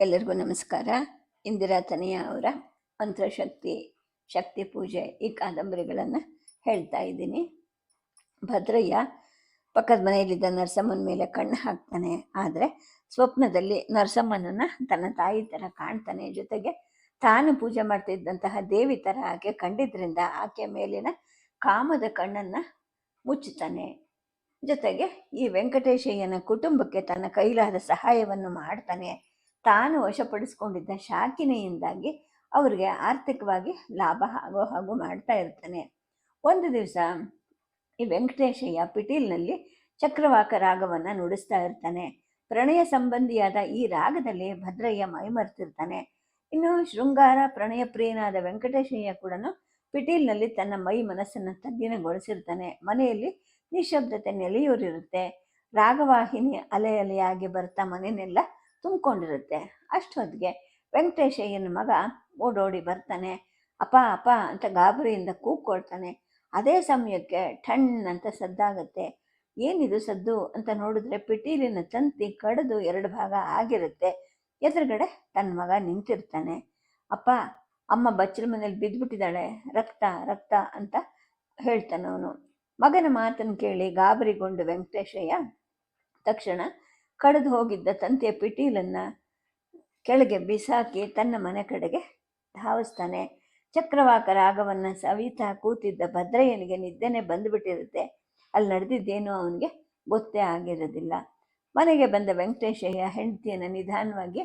ಎಲ್ಲರಿಗೂ ನಮಸ್ಕಾರ. ಇಂದಿರಾ ತನಿಯ ಅವರ ಮಂತ್ರಶಕ್ತಿ, ಶಕ್ತಿ ಪೂಜೆ ಈ ಕಾದಂಬರಿಗಳನ್ನು ಹೇಳ್ತಾ ಇದ್ದೀನಿ. ಭದ್ರಯ್ಯ ಪಕ್ಕದ ಮನೆಯಲ್ಲಿದ್ದ ನರಸಮ್ಮನ ಮೇಲೆ ಕಣ್ಣು ಹಾಕ್ತಾನೆ. ಆದರೆ ಸ್ವಪ್ನದಲ್ಲಿ ನರಸಮ್ಮನನ್ನು ತನ್ನ ತಾಯಿ ಥರ ಕಾಣ್ತಾನೆ. ಜೊತೆಗೆ ತಾನು ಪೂಜೆ ಮಾಡ್ತಿದ್ದಂತಹ ದೇವಿ ಥರ ಆಕೆ ಕಂಡಿದ್ರಿಂದ ಆಕೆ ಮೇಲಿನ ಕಾಮದ ಕಣ್ಣನ್ನು ಮುಚ್ಚುತ್ತಾನೆ. ಜೊತೆಗೆ ಈ ವೆಂಕಟೇಶಯ್ಯನ ಕುಟುಂಬಕ್ಕೆ ತನ್ನ ಕೈಲಾದ ಸಹಾಯವನ್ನು ಮಾಡ್ತಾನೆ. ತಾನು ವಶಪಡಿಸ್ಕೊಂಡಿದ್ದ ಶಾಕಿನೆಯಿಂದಾಗಿ ಅವ್ರಿಗೆ ಆರ್ಥಿಕವಾಗಿ ಲಾಭ ಆಗೋ ಹಾಗೂ ಮಾಡ್ತಾ ಇರ್ತಾನೆ. ಒಂದು ದಿವಸ ಈ ವೆಂಕಟೇಶಯ್ಯ ಪಿಟೀಲ್ನಲ್ಲಿ ಚಕ್ರವಾಕ ರಾಗವನ್ನು ನುಡಿಸ್ತಾ ಇರ್ತಾನೆ. ಪ್ರಣಯ ಸಂಬಂಧಿಯಾದ ಈ ರಾಗದಲ್ಲಿ ಭದ್ರಯ್ಯ ಮೈಮರೆತಿರ್ತಾನೆ. ಇನ್ನು ಶೃಂಗಾರ ಪ್ರಣಯ ಪ್ರಿಯನಾದ ವೆಂಕಟೇಶಯ್ಯ ಕೂಡ ಪಿಟೀಲ್ನಲ್ಲಿ ತನ್ನ ಮೈ ಮನಸ್ಸನ್ನು ತದ್ದಿನಗೊಳಿಸಿರ್ತಾನೆ. ಮನೆಯಲ್ಲಿ ನಿಶಬ್ದತೆ ನೆಲೆಯೂರಿರುತ್ತೆ. ರಾಗವಾಹಿನಿ ಅಲೆ ಅಲೆಯಾಗಿ ಬರ್ತಾ ಮನೆಯನ್ನೆಲ್ಲ ತುಂಬಿಕೊಂಡಿರುತ್ತೆ. ಅಷ್ಟೊತ್ತಿಗೆ ವೆಂಕಟೇಶಯ್ಯನ ಮಗ ಓಡೋಡಿ ಬರ್ತಾನೆ, ಅಪ್ಪ ಅಪ್ಪ ಅಂತ ಗಾಬರಿಯಿಂದ ಕೂಗ್ಕೊಳ್ತಾನೆ. ಅದೇ ಸಮಯಕ್ಕೆ ಠಣ್ ಅಂತ ಸದ್ದಾಗತ್ತೆ. ಏನಿದು ಸದ್ದು? ಅಂತ ನೋಡಿದ್ರೆ ಪಿಟೀಲಿನ ತಂತಿ ಕಡಿದು ಎರಡು ಭಾಗ ಆಗಿರುತ್ತೆ. ಎದುರುಗಡೆ ತನ್ನ ಮಗ ನಿಂತಿರ್ತಾನೆ. ಅಪ್ಪ, ಅಮ್ಮ ಬಚ್ಚಲ ಮನೇಲಿ ಬಿದ್ದುಬಿಟ್ಟಿದ್ದಾಳೆ ರಕ್ತ ರಕ್ತ ಅಂತ ಹೇಳ್ತಾನವನು ಮಗನ ಮಾತನ್ನು ಕೇಳಿ ಗಾಬರಿಗೊಂಡು ವೆಂಕಟೇಶಯ್ಯ ತಕ್ಷಣ ಕಡಿದು ಹೋಗಿದ್ದ ತಂತಿಯ ಪಿಟೀಲನ್ನು ಕೆಳಗೆ ಬಿಸಾಕಿ ತನ್ನ ಮನೆ ಕಡೆಗೆ ಧಾವಿಸ್ತಾನೆ. ಚಕ್ರವಾಕ ರಾಗವನ್ನು ಸವಿತಾ ಕೂತಿದ್ದ ಭದ್ರಯ್ಯನಿಗೆ ನಿದ್ದೆನೆ ಬಂದುಬಿಟ್ಟಿರುತ್ತೆ. ಅಲ್ಲಿ ನಡೆದಿದ್ದೇನೋ ಅವನಿಗೆ ಗೊತ್ತೇ ಆಗಿರೋದಿಲ್ಲ. ಮನೆಗೆ ಬಂದ ವೆಂಕಟೇಶಯ್ಯ ಹೆಂಡತಿಯನ್ನು ನಿಧಾನವಾಗಿ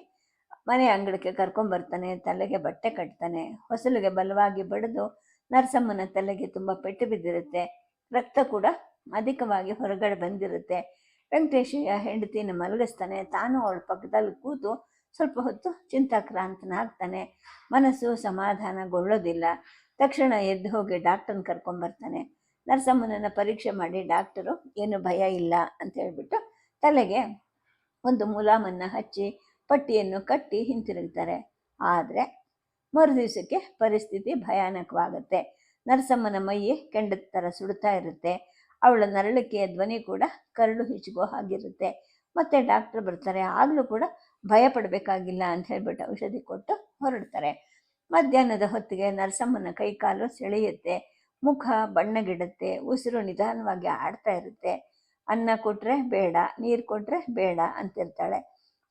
ಮನೆ ಅಂಗಳಕ್ಕೆ ಕರ್ಕೊಂಬರ್ತಾನೆ ತಲೆಗೆ ಬಟ್ಟೆ ಕಟ್ತಾನೆ. ಹೊಸಲಿಗೆ ಬಲವಾಗಿ ಬಡಿದು ನರಸಮ್ಮನ ತಲೆಗೆ ತುಂಬ ಪೆಟ್ಟು ಬಿದ್ದಿರುತ್ತೆ. ರಕ್ತ ಕೂಡ ಅಧಿಕವಾಗಿ ಹೊರಗಡೆ ಬಂದಿರುತ್ತೆ. ವೆಂಕಟೇಶಯ್ಯ ಹೆಂಡತಿನ ಮಲಗಿಸ್ತಾನೆ ತಾನು ಅವಳ ಪಕ್ಕದಲ್ಲಿ ಕೂತು ಸ್ವಲ್ಪ ಹೊತ್ತು ಚಿಂತಾಕ್ರಾಂತನಾಗ್ತಾನೆ ಮನಸ್ಸು ಸಮಾಧಾನಗೊಳ್ಳೋದಿಲ್ಲ. ತಕ್ಷಣ ಎದ್ದು ಹೋಗಿ ಡಾಕ್ಟರ್ನ ಕರ್ಕೊಂಬರ್ತಾನೆ ನರಸಮ್ಮನನ್ನು ಪರೀಕ್ಷೆ ಮಾಡಿ ಡಾಕ್ಟರು, ಏನು ಭಯ ಇಲ್ಲ ಅಂತ ಹೇಳ್ಬಿಟ್ಟು ತಲೆಗೆ ಒಂದು ಮುಲಾಮನ್ನು ಹಚ್ಚಿ ಪಟ್ಟಿಯನ್ನು ಕಟ್ಟಿ ಹಿಂತಿರುಗ್ತಾರೆ. ಆದರೆ ಮರುದಿವಸಕ್ಕೆ ಪರಿಸ್ಥಿತಿ ಭಯಾನಕವಾಗುತ್ತೆ. ನರಸಮ್ಮನ ಮೈಯಿ ಕೆಂಡದ ಥರ ಸುಡ್ತಾ ಇರುತ್ತೆ. ಅವಳ ನರಳಿಕೆಯ ಧ್ವನಿ ಕೂಡ ಕರಳು ಹಿಚ್ಕೋ ಹಾಗಿರುತ್ತೆ. ಮತ್ತೆ ಡಾಕ್ಟರ್ ಬರ್ತಾರೆ ಆಗಲೂ ಕೂಡ ಭಯ ಪಡಬೇಕಾಗಿಲ್ಲ ಅಂತ ಹೇಳ್ಬಿಟ್ಟು ಔಷಧಿ ಕೊಟ್ಟು ಹೊರಡ್ತಾರೆ. ಮಧ್ಯಾಹ್ನದ ಹೊತ್ತಿಗೆ ನರಸಮ್ಮನ ಕೈಕಾಲು ಸೆಳೆಯುತ್ತೆ, ಮುಖ ಬಣ್ಣಗಿಡುತ್ತೆ, ಉಸಿರು ನಿಧಾನವಾಗಿ ಆಡ್ತಾ ಇರುತ್ತೆ. ಅನ್ನ ಕೊಟ್ಟರೆ ಬೇಡ, ನೀರು ಕೊಟ್ಟರೆ ಬೇಡ ಅಂತಿರ್ತಾಳೆ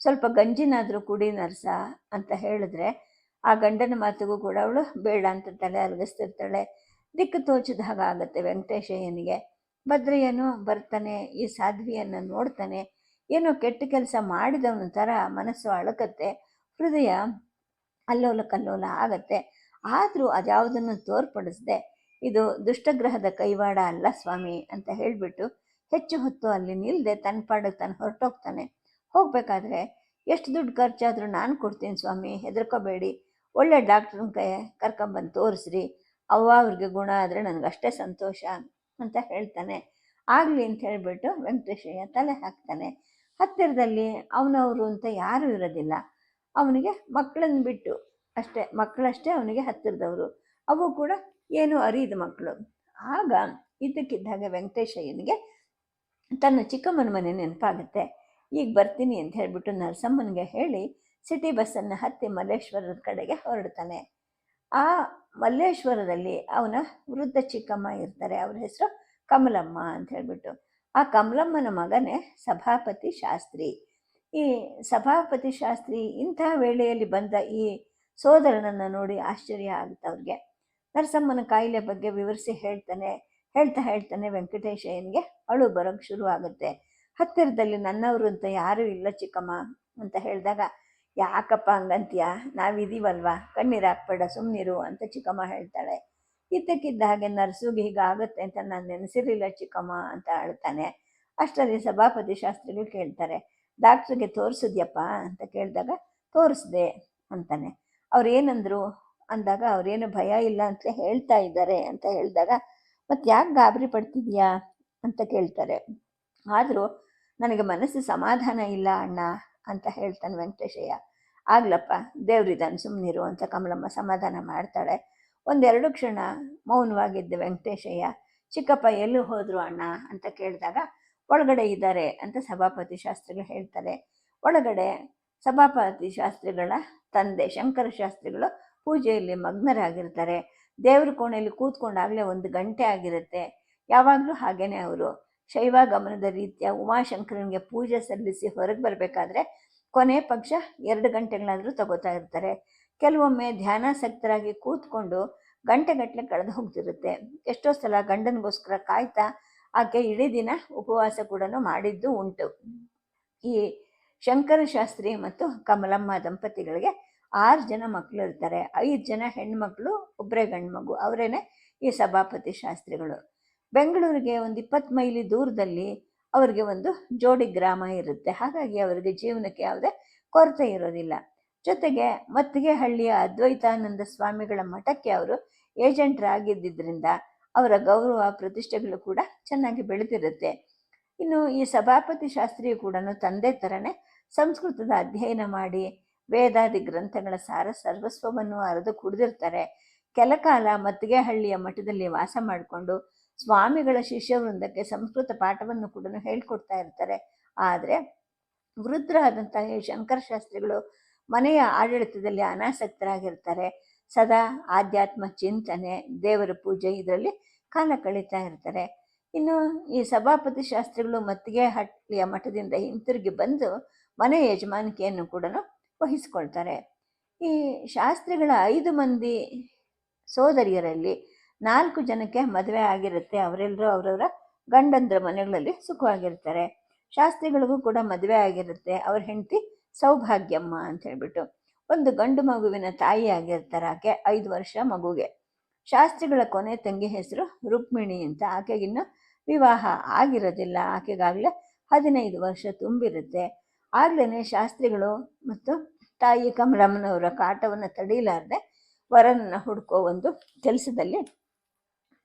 ಸ್ವಲ್ಪ ಗಂಜಿನಾದರೂ ಕುಡಿ ನರ್ಸ ಅಂತ ಹೇಳಿದ್ರೆ ಆ ಗಂಡನ ಮಾತಿಗೂ ಕೂಡ ಅವಳು ಬೇಡ ಅಂತ ತಲೆ ಅಲಗಿಸ್ತಿರ್ತಾಳೆ ದಿಕ್ಕು ತೋಚಿದ ಹಾಗಾಗತ್ತೆ ವೆಂಕಟೇಶಯ್ಯನಿಗೆ. ಭದ್ರಯ್ಯನು ಬರ್ತಾನೆ, ಈ ಸಾಧ್ವಿಯನ್ನು ನೋಡ್ತಾನೆ, ಏನೋ ಕೆಟ್ಟ ಕೆಲಸ ಮಾಡಿದವನ ಥರ ಮನಸ್ಸು ಅಳಕತ್ತೆ, ಹೃದಯ ಅಲ್ಲೋಲ ಕಲ್ಲೋಲ ಆಗತ್ತೆ, ಆದರೂ ಅದ್ಯಾವುದನ್ನು ತೋರ್ಪಡಿಸದೆ, ಇದು ದುಷ್ಟಗ್ರಹದ ಕೈವಾಡ ಅಲ್ಲ ಸ್ವಾಮಿ ಅಂತ ಹೇಳಿಬಿಟ್ಟು ಹೆಚ್ಚು ಹೊತ್ತು ಅಲ್ಲಿ ನಿಲ್ಲದೆ ತನ್ನ ಪಾಡಕ್ಕೆ ತಾನು ಹೊರಟೋಗ್ತಾನೆ. ಹೋಗಬೇಕಾದ್ರೆ ಎಷ್ಟು ದುಡ್ಡು ಖರ್ಚಾದರೂ ನಾನು ಕೊಡ್ತೀನಿ ಸ್ವಾಮಿ, ಹೆದರ್ಕೋಬೇಡಿ, ಒಳ್ಳೆ ಡಾಕ್ಟ್ರನ್ನ ಕೈ ಕರ್ಕೊಂಬಂದು ತೋರಿಸ್ರಿ, ಅವ್ವ ಅವ್ರಿಗೆ ಗುಣ ಆದರೆ ನನಗಷ್ಟೇ ಸಂತೋಷ. ಅಂತ ಹೇಳ್ತಾನೆ. ಆಗಲಿ ಅಂತ ಹೇಳಿಬಿಟ್ಟು ವೆಂಕಟೇಶಯ್ಯ ತಲೆ ಹಾಕ್ತಾನೆ. ಹತ್ತಿರದಲ್ಲಿ ಅವನವರು ಅಂತ ಯಾರೂ ಇರೋದಿಲ್ಲ. ಅವನಿಗೆ ಮಕ್ಕಳನ್ನು ಬಿಟ್ಟು ಅಷ್ಟೇ, ಮಕ್ಕಳಷ್ಟೇ ಅವನಿಗೆ ಹತ್ತಿರದವರು. ಅವು ಕೂಡ ಏನು ಅರಿದ ಮಕ್ಕಳು. ಆಗ ಇದ್ದಕ್ಕಿದ್ದಾಗ ವೆಂಕಟೇಶಯ್ಯನಿಗೆ ತನ್ನ ಚಿಕ್ಕಮ್ಮನ ಮನೆ ನೆನಪಾಗುತ್ತೆ. ಈಗ ಬರ್ತೀನಿ ಅಂತ ಹೇಳಿಬಿಟ್ಟು ನರಸಮ್ಮನಿಗೆ ಹೇಳಿ ಸಿಟಿ ಬಸ್ಸನ್ನು ಹತ್ತಿ ಮಲ್ಲೇಶ್ವರದ ಕಡೆಗೆ ಹೊರಡ್ತಾನೆ. ಆ ಮಲ್ಲೇಶ್ವರದಲ್ಲಿ ಅವನ ವೃದ್ಧ ಚಿಕ್ಕಮ್ಮ ಇರ್ತಾರೆ. ಅವ್ರ ಹೆಸರು ಕಮಲಮ್ಮ ಅಂತ ಹೇಳ್ಬಿಟ್ಟು. ಆ ಕಮಲಮ್ಮನ ಮಗನೇ ಸಭಾಪತಿ ಶಾಸ್ತ್ರಿ. ಈ ಸಭಾಪತಿ ಶಾಸ್ತ್ರಿ ಇಂಥ ವೇಳೆಯಲ್ಲಿ ಬಂದ ಈ ಸೋದರನನ್ನು ನೋಡಿ ಆಶ್ಚರ್ಯ ಆಗುತ್ತೆ ಅವ್ರಿಗೆ. ನರಸಮ್ಮನ ಕಾಯಿಲೆ ಬಗ್ಗೆ ವಿವರಿಸಿ ಹೇಳ್ತಾನೆ, ಹೇಳ್ತಾ ಹೇಳ್ತಾನೆ ವೆಂಕಟೇಶಯ್ಯನಿಗೆ ಅಳು ಬರೋಕ್ಕೆ ಶುರು ಆಗುತ್ತೆ ಹತ್ತಿರದಲ್ಲಿ ನನ್ನವರು ಅಂತ ಯಾರೂ ಇಲ್ಲ ಚಿಕ್ಕಮ್ಮ ಅಂತ ಹೇಳಿದಾಗ ಯಾಕಪ್ಪ ಹಂಗಂತೀಯ? ನಾವಿದೀವಲ್ವಾ? ಕಣ್ಣೀರು ಹಾಕ್ಬೇಡ ಸುಮ್ಮನಿರು ಅಂತ ಚಿಕ್ಕಮ್ಮ ಹೇಳ್ತಾಳೆ. ಇದ್ದಕ್ಕಿದ್ದ ಹಾಗೆ ನರ್ಸುಗೆ ಹೀಗಾಗುತ್ತೆ ಅಂತ ನಾನು ನೆನೆಸಿರಲಿಲ್ಲ ಚಿಕ್ಕಮ್ಮ ಅಂತ ಹೇಳ್ತಾನೆ. ಅಷ್ಟರಲ್ಲಿ ಸಭಾಪತಿ ಶಾಸ್ತ್ರಿಗಳು ಕೇಳ್ತಾರೆ, ಡಾಕ್ಟ್ರಿಗೆ ತೋರಿಸಿದ್ಯಪ್ಪ? ಅಂತ ಕೇಳಿದಾಗ, ತೋರಿಸ್ದೆ ಅಂತಾನೆ. ಅವ್ರೇನಂದ್ರು ಅಂದಾಗ, ಅವ್ರೇನು ಭಯ ಇಲ್ಲ ಅಂತ ಹೇಳ್ತಾ ಇದ್ದಾರೆ ಅಂತ ಹೇಳಿದಾಗ, ಮತ್ತೆ ಯಾಕೆ ಗಾಬರಿ ಪಡ್ತಿದ್ಯಾ? ಅಂತ ಕೇಳ್ತಾರೆ. ಆದರೂ, ನನಗೆ ಮನಸ್ಸು ಸಮಾಧಾನ ಇಲ್ಲ ಅಣ್ಣ ಅಂತ ಹೇಳ್ತಾನೆ ವೆಂಕಟೇಶಯ್ಯ. ಆಗ್ಲಪ್ಪ, ದೇವ್ರಿದ್ದಾನೆ ಸುಮ್ಮನಿರು ಅಂತ ಕಮಲಮ್ಮ ಸಮಾಧಾನ ಮಾಡ್ತಾಳೆ. ಒಂದೆರಡು ಕ್ಷಣ ಮೌನವಾಗಿದ್ದ ವೆಂಕಟೇಶಯ್ಯ, ಚಿಕ್ಕಪ್ಪ ಎಲ್ಲೂ ಹೋದ್ರು ಅಣ್ಣ ಅಂತ ಕೇಳಿದಾಗ, ಒಳಗಡೆ ಇದ್ದಾರೆ ಅಂತ ಸಭಾಪತಿ ಶಾಸ್ತ್ರಿಗಳು ಹೇಳ್ತಾರೆ. ಒಳಗಡೆ ಸಭಾಪತಿ ಶಾಸ್ತ್ರಿಗಳ ತಂದೆ, ಶಂಕರ ಶಾಸ್ತ್ರಿಗಳು ಪೂಜೆಯಲ್ಲಿ ಮಗ್ನರಾಗಿರ್ತಾರೆ. ದೇವ್ರ ಕೋಣೆಯಲ್ಲಿ ಕೂತ್ಕೊಂಡಾಗಲೇ ಒಂದು ಗಂಟೆ ಆಗಿರುತ್ತೆ. ಯಾವಾಗಲೂ ಹಾಗೇನೆ ಅವರು. ಶೈವಾಗಮನದ ರೀತಿಯ ಉಮಾಶಂಕರನಿಗೆ ಪೂಜೆ ಸಲ್ಲಿಸಿ ಹೊರಗೆ ಬರಬೇಕಾದ್ರೆ ಕೊನೆ ಪಕ್ಷ ಎರಡು ಗಂಟೆಗಳಾದರೂ ತಗೋತಾ ಇರ್ತಾರೆ. ಕೆಲವೊಮ್ಮೆ ಧ್ಯಾನಾಸಕ್ತರಾಗಿ ಕೂತ್ಕೊಂಡು ಗಂಟೆಗಟ್ಟಲೆ ಕಳೆದು ಹೋಗ್ತಿರುತ್ತೆ. ಎಷ್ಟೋ ಸಲ ಗಂಡನಿಗೋಸ್ಕರ ಕಾಯ್ತಾ ಆಕೆ ಇಡೀ ದಿನ ಉಪವಾಸ ಕೂಡ ಮಾಡಿದ್ದು ಉಂಟು. ಈ ಶಂಕರ ಶಾಸ್ತ್ರಿ ಮತ್ತು ಕಮಲಮ್ಮ ದಂಪತಿಗಳಿಗೆ ಆರು ಜನ ಮಕ್ಕಳು ಇರ್ತಾರೆ. ಐದು ಜನ ಹೆಣ್ಮಕ್ಳು ಒಬ್ಬರೇ ಗಂಡು ಮಗು ಅವರೇನೆ ಈ ಸಭಾಪತಿ ಶಾಸ್ತ್ರಿಗಳು. ಬೆಂಗಳೂರಿಗೆ ಒಂದು ಇಪ್ಪತ್ತು ಮೈಲಿ ದೂರದಲ್ಲಿ ಅವರಿಗೆ ಒಂದು ಜೋಡಿ ಗ್ರಾಮ ಇರುತ್ತೆ. ಹಾಗಾಗಿ ಅವರಿಗೆ ಜೀವನಕ್ಕೆ ಯಾವುದೇ ಕೊರತೆ ಇರೋದಿಲ್ಲ. ಜೊತೆಗೆ ಮತ್ತಿಗೆ ಹಳ್ಳಿಯ ಅದ್ವೈತಾನಂದ ಸ್ವಾಮಿಗಳ ಮಠಕ್ಕೆ ಅವರು ಏಜೆಂಟ್ರಾಗಿದ್ದರಿಂದ ಅವರ ಗೌರವ, ಪ್ರತಿಷ್ಠೆಗಳು ಕೂಡ ಚೆನ್ನಾಗಿ ಬೆಳೆದಿರುತ್ತೆ. ಇನ್ನು ಈ ಸಭಾಪತಿ ಶಾಸ್ತ್ರಿಯು ಕೂಡ ತಂದೆ ಥರನೇ ಸಂಸ್ಕೃತದ ಅಧ್ಯಯನ ಮಾಡಿ ವೇದಾದಿ ಗ್ರಂಥಗಳ ಸಾರ ಸರ್ವಸ್ವವನ್ನು ಅರೆದು ಕುಡಿದಿರ್ತಾರೆ. ಕೆಲಕಾಲ ಮತ್ತಿಗೆಹಳ್ಳಿಯ ಮಠದಲ್ಲಿ ವಾಸ ಮಾಡಿಕೊಂಡು ಸ್ವಾಮಿಗಳ ಶಿಷ್ಯವೃಂದಕ್ಕೆ ಸಂಸ್ಕೃತ ಪಾಠವನ್ನು ಕೂಡ ಹೇಳ್ಕೊಡ್ತಾ ಇರ್ತಾರೆ. ಆದರೆ ವೃದ್ಧರಾದಂತಹ ಈ ಶಂಕರ ಶಾಸ್ತ್ರಿಗಳು ಮನೆಯ ಆಡಳಿತದಲ್ಲಿ ಅನಾಸಕ್ತರಾಗಿರ್ತಾರೆ. ಸದಾ ಆಧ್ಯಾತ್ಮ ಚಿಂತನೆ, ದೇವರ ಪೂಜೆ ಇದರಲ್ಲಿ ಕಾಲ ಕಳೀತಾ ಇರ್ತಾರೆ. ಇನ್ನು ಈ ಸಭಾಪತಿ ಶಾಸ್ತ್ರಿಗಳು ಮತ್ತಿಗೆ ಹಟ್ಟಿಯ ಮಠದಿಂದ ಹಿಂತಿರುಗಿ ಬಂದು ಮನೆ ಯಜಮಾನಿಕೆಯನ್ನು ಕೂಡ ವಹಿಸ್ಕೊಳ್ತಾರೆ. ಈ ಶಾಸ್ತ್ರಿಗಳ ಐದು ಮಂದಿ ಸೋದರಿಯರಲ್ಲಿ ನಾಲ್ಕು ಜನಕ್ಕೆ ಮದುವೆ ಆಗಿರುತ್ತೆ. ಅವರೆಲ್ಲರೂ ಅವರವರ ಗಂಡಂದ್ರ ಮನೆಗಳಲ್ಲಿ ಸುಖವಾಗಿರ್ತಾರೆ. ಶಾಸ್ತ್ರಿಗಳಿಗೂ ಕೂಡ ಮದುವೆ ಆಗಿರುತ್ತೆ. ಅವ್ರ ಹೆಂಡತಿ ಸೌಭಾಗ್ಯಮ್ಮ ಅಂತ ಹೇಳ್ಬಿಟ್ಟು. ಒಂದು ಗಂಡು ಮಗುವಿನ ತಾಯಿ ಆಗಿರ್ತಾರೆ ಆಕೆ, ಐದು ವರ್ಷ ಮಗುಗೆ. ಶಾಸ್ತ್ರಿಗಳ ಕೊನೆ ತಂಗಿ ಹೆಸರು ರುಕ್ಮಿಣಿ ಅಂತ. ಆಕೆಗಿನ್ನ ವಿವಾಹ ಆಗಿರೋದಿಲ್ಲ. ಆಕೆಗಾಗಲೇ ಹದಿನೈದು ವರ್ಷ ತುಂಬಿರುತ್ತೆ. ಆಗ್ಲೇ ಶಾಸ್ತ್ರಿಗಳು ಮತ್ತು ತಾಯಿ ಕಮಲಮ್ಮನವರ ಕಾಟವನ್ನು ತಡೀಲಾರ್ದೆ ವರನನ್ನು ಹುಡುಕೋ ಒಂದು ಕೆಲಸದಲ್ಲಿ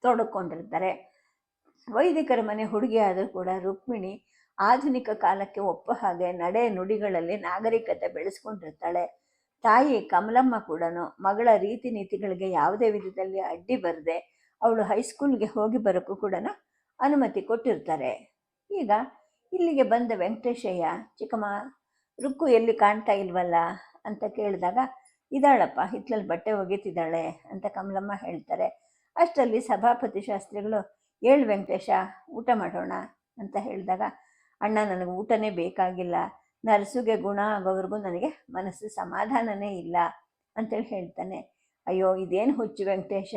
ತೊಡಕೊಂಡಿರ್ತಾರೆ. ವೈದಿಕರ ಮನೆ ಹುಡುಗಿಯಾದರೂ ಕೂಡ ರುಕ್ಮಿಣಿ ಆಧುನಿಕ ಕಾಲಕ್ಕೆ ಒಪ್ಪ ಹಾಗೆ ನಡೆ ನುಡಿಗಳಲ್ಲಿ ನಾಗರಿಕತೆ ಬೆಳೆಸ್ಕೊಂಡಿರ್ತಾಳೆ. ತಾಯಿ ಕಮಲಮ್ಮ ಕೂಡ ಮಗಳ ರೀತಿ ನೀತಿಗಳಿಗೆ ಯಾವುದೇ ವಿಧದಲ್ಲಿ ಅಡ್ಡಿ ಬರದೆ ಅವಳು ಹೈಸ್ಕೂಲ್ಗೆ ಹೋಗಿ ಬರೋಕ್ಕೂ ಕೂಡ ಅನುಮತಿ ಕೊಟ್ಟಿರ್ತಾರೆ. ಈಗ ಇಲ್ಲಿಗೆ ಬಂದ ವೆಂಕಟೇಶಯ್ಯ, ಚಿಕ್ಕಮ್ಮ, ರುಕ್ಕು ಎಲ್ಲಿ ಕಾಣ್ತಾ ಇಲ್ವಲ್ಲ? ಅಂತ ಕೇಳಿದಾಗ ಇದ್ದಾಳಪ್ಪ ಹಿತ್ಲಲ್ಲಿ ಬಟ್ಟೆ ಒಗೀತಿದ್ದಾಳೆ ಅಂತ ಕಮಲಮ್ಮ ಹೇಳ್ತಾರೆ. ಅಷ್ಟರಲ್ಲಿ ಸಭಾಪತಿ ಶಾಸ್ತ್ರಿಗಳು, ಏಳು ವೆಂಕಟೇಶ, ಊಟ ಮಾಡೋಣ ಅಂತ ಹೇಳಿದಾಗ, ಅಣ್ಣ, ನನಗೆ ಊಟನೇ ಬೇಕಾಗಿಲ್ಲ. ನರಸುಗೆ ಗುಣ ಆಗೋವರೆಗೂ ನನಗೆ ಮನಸ್ಸು ಸಮಾಧಾನನೇ ಇಲ್ಲ ಅಂತೇಳಿ ಹೇಳ್ತಾನೆ. ಅಯ್ಯೋ, ಇದೇನು ಹುಚ್ಚು ವೆಂಕಟೇಶ?